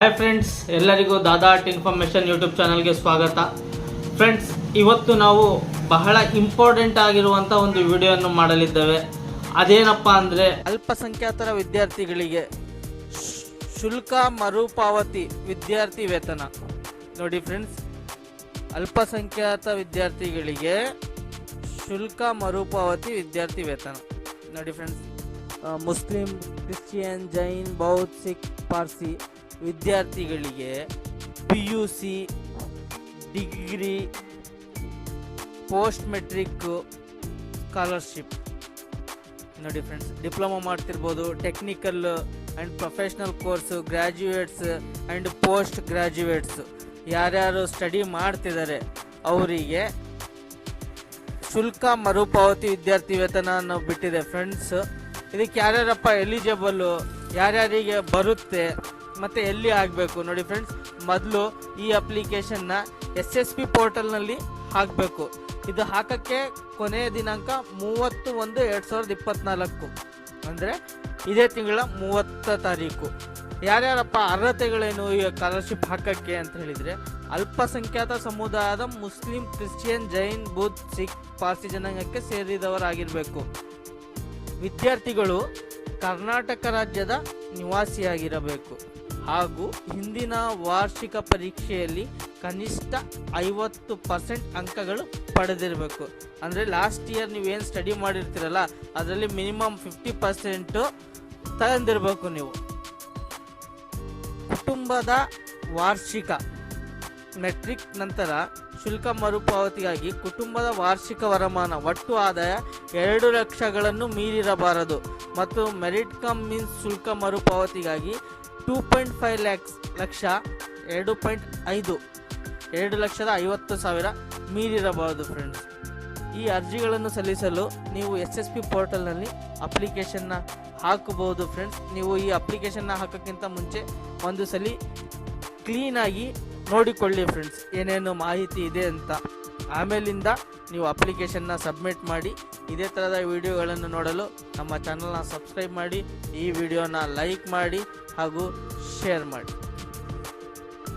Hi friends ಎಲ್ಲರಿಗೂ ದಾದಾ art information YouTube ಚಾನಲ್ಗೆ ಸ್ವಾಗತ. ಫ್ರೆಂಡ್ಸ್ ಇವತ್ತು ನಾವು ಬಹಳ ಇಂಪಾರ್ಟೆಂಟ್ ಆಗಿರುವಂಥ ಒಂದು ವಿಡಿಯೋವನ್ನು ಮಾಡಲಿದ್ದೇವೆ. ಅದೇನಪ್ಪ ಅಂದರೆ ಅಲ್ಪಸಂಖ್ಯಾತರ ವಿದ್ಯಾರ್ಥಿಗಳಿಗೆ ಶುಲ್ಕ ಮರುಪಾವತಿ ವಿದ್ಯಾರ್ಥಿ ವೇತನ. ನೋಡಿ ಫ್ರೆಂಡ್ಸ್ ಅಲ್ಪಸಂಖ್ಯಾತ ವಿದ್ಯಾರ್ಥಿಗಳಿಗೆ ಶುಲ್ಕ ಮರುಪಾವತಿ ವಿದ್ಯಾರ್ಥಿ ವೇತನ. ನೋಡಿ ಫ್ರೆಂಡ್ಸ್ ಮುಸ್ಲಿಂ, ಕ್ರಿಶ್ಚಿಯನ್, ಜೈನ್, ಬೌದ್ಧ, ಸಿಖ್, ಪಾರ್ಸಿ ವಿದ್ಯಾರ್ಥಿಗಳಿಗೆ P U C degree post matric scholarship. ನೋಡಿ friends, diploma ಮಾಡ್ತಿರ್ಬೋದು, technical and professional course graduates and post graduates ಯಾರ್ಯಾರು ಸ್ಟಡಿ ಮಾಡ್ತಿದ್ದಾರೆ ಅವರಿಗೆ ಶುಲ್ಕ ಮರುಪಾವತಿ ವಿದ್ಯಾರ್ಥಿ ವೇತನ ಅನ್ನೋ ಬಿಟ್ಟಿದೆ ಫ್ರೆಂಡ್ಸ್. ಇದಕ್ಕೆ ಯಾರ್ಯಾರಪ್ಪ ಎಲಿಜಿಬಲ್ಲು ಯಾರ್ಯಾರಿಗೆ ಬರುತ್ತೆ ಮತ್ತು ಎಲ್ಲಿ ಆಗಬೇಕು? ನೋಡಿ ಫ್ರೆಂಡ್ಸ್ ಮೊದಲು ಈ ಅಪ್ಲಿಕೇಶನ್ನ ಎಸ್ ಎಸ್ ಪಿ ಪೋರ್ಟಲ್ನಲ್ಲಿ ಹಾಕಬೇಕು. ಇದು ಹಾಕಕ್ಕೆ ಕೊನೆಯ ದಿನಾಂಕ ಮೂವತ್ತು ಒಂದು ಎರಡು ಸಾವಿರದ ಇಪ್ಪತ್ನಾಲ್ಕು. ಅಂದರೆ ಇದೇ ತಿಂಗಳ ಮೂವತ್ತ ತಾರೀಕು. ಯಾರ್ಯಾರಪ್ಪ ಅರ್ಹತೆಗಳೇನು ಈ ಸ್ಕಾಲರ್ಶಿಪ್ ಹಾಕಕ್ಕೆ ಅಂತ ಹೇಳಿದರೆ, ಅಲ್ಪಸಂಖ್ಯಾತ ಸಮುದಾಯದ ಮುಸ್ಲಿಂ, ಕ್ರಿಶ್ಚಿಯನ್, ಜೈನ್, ಬುದ್ಧ, ಸಿಖ್, ಪಾರ್ಸಿ ಜನಾಂಗಕ್ಕೆ ಸೇರಿದವರಾಗಿರಬೇಕು. ವಿದ್ಯಾರ್ಥಿಗಳು ಕರ್ನಾಟಕ ರಾಜ್ಯದ ನಿವಾಸಿಯಾಗಿರಬೇಕು. ಹಾಗೂ ಹಿಂದಿನ ವಾರ್ಷಿಕ ಪರೀಕ್ಷೆಯಲ್ಲಿ ಕನಿಷ್ಠ ಐವತ್ತು ಪರ್ಸೆಂಟ್ ಅಂಕಗಳು ಪಡೆದಿರಬೇಕು. ಅಂದರೆ ಲಾಸ್ಟ್ ಇಯರ್ ನೀವೇನು ಸ್ಟಡಿ ಮಾಡಿರ್ತೀರಲ್ಲ, ಅದರಲ್ಲಿ ಮಿನಿಮಮ್ ಫಿಫ್ಟಿ ಪರ್ಸೆಂಟು ತಗೊಂಡಿರಬೇಕು ನೀವು. ಕುಟುಂಬದ ವಾರ್ಷಿಕ ಮೆಟ್ರಿಕ್ ನಂತರ ಶುಲ್ಕ ಮರುಪಾವತಿಗಾಗಿ ಕುಟುಂಬದ ವಾರ್ಷಿಕ ವರಮಾನ ಒಟ್ಟು ಆದಾಯ ಎರಡು ಲಕ್ಷಗಳನ್ನು ಮೀರಿರಬಾರದು. ಮತ್ತು ಮೆರಿಟ್ ಕಮ್ ಮೀನ್ಸ್ ಶುಲ್ಕ ಮರುಪಾವತಿಗಾಗಿ ಟೂ ಪಾಯಿಂಟ್ ಫೈವ್ ಲ್ಯಾಕ್ಸ್ ಲಕ್ಷ, ಎರಡು ಪಾಯಿಂಟ್ ಐದು, ಎರಡು ಲಕ್ಷದ ಐವತ್ತು ಸಾವಿರ ಮೀರಿರಬಾರದು ಫ್ರೆಂಡ್ಸ್ ಈ ಅರ್ಜಿಗಳನ್ನು ಸಲ್ಲಿಸಲು ನೀವು ಎಸ್ ಎಸ್ ಪಿ ಪೋರ್ಟಲ್ನಲ್ಲಿ ಅಪ್ಲಿಕೇಶನ್ನ ಹಾಕಬಹುದು ಫ್ರೆಂಡ್ಸ್ ನೀವು ಈ ಅಪ್ಲಿಕೇಶನ್ನ ಹಾಕೋಕ್ಕಿಂತ ಮುಂಚೆ ಒಂದು ಸಲ ಕ್ಲೀನಾಗಿ ನೋಡಿಕೊಳ್ಳಿ ಫ್ರೆಂಡ್ಸ್ ಏನೇನು ಮಾಹಿತಿ ಇದೆ ಅಂತ. ಆಮೇಲಿಂದ ನೀವು ಅಪ್ಲಿಕೇಶನ್ನ ಸಬ್ಮಿಟ್ ಮಾಡಿ ಇದೇ ಥರದ ವಿಡಿಯೋಗಳನ್ನು ನೋಡಲು ನಮ್ಮ ಚಾನಲ್ನ ಸಬ್ಸ್ಕ್ರೈಬ್ ಮಾಡಿ ಈ ವಿಡಿಯೋನ ಲೈಕ್ ಮಾಡಿ ಹಾಗೂ ಶೇರ್ ಮಾಡಿ.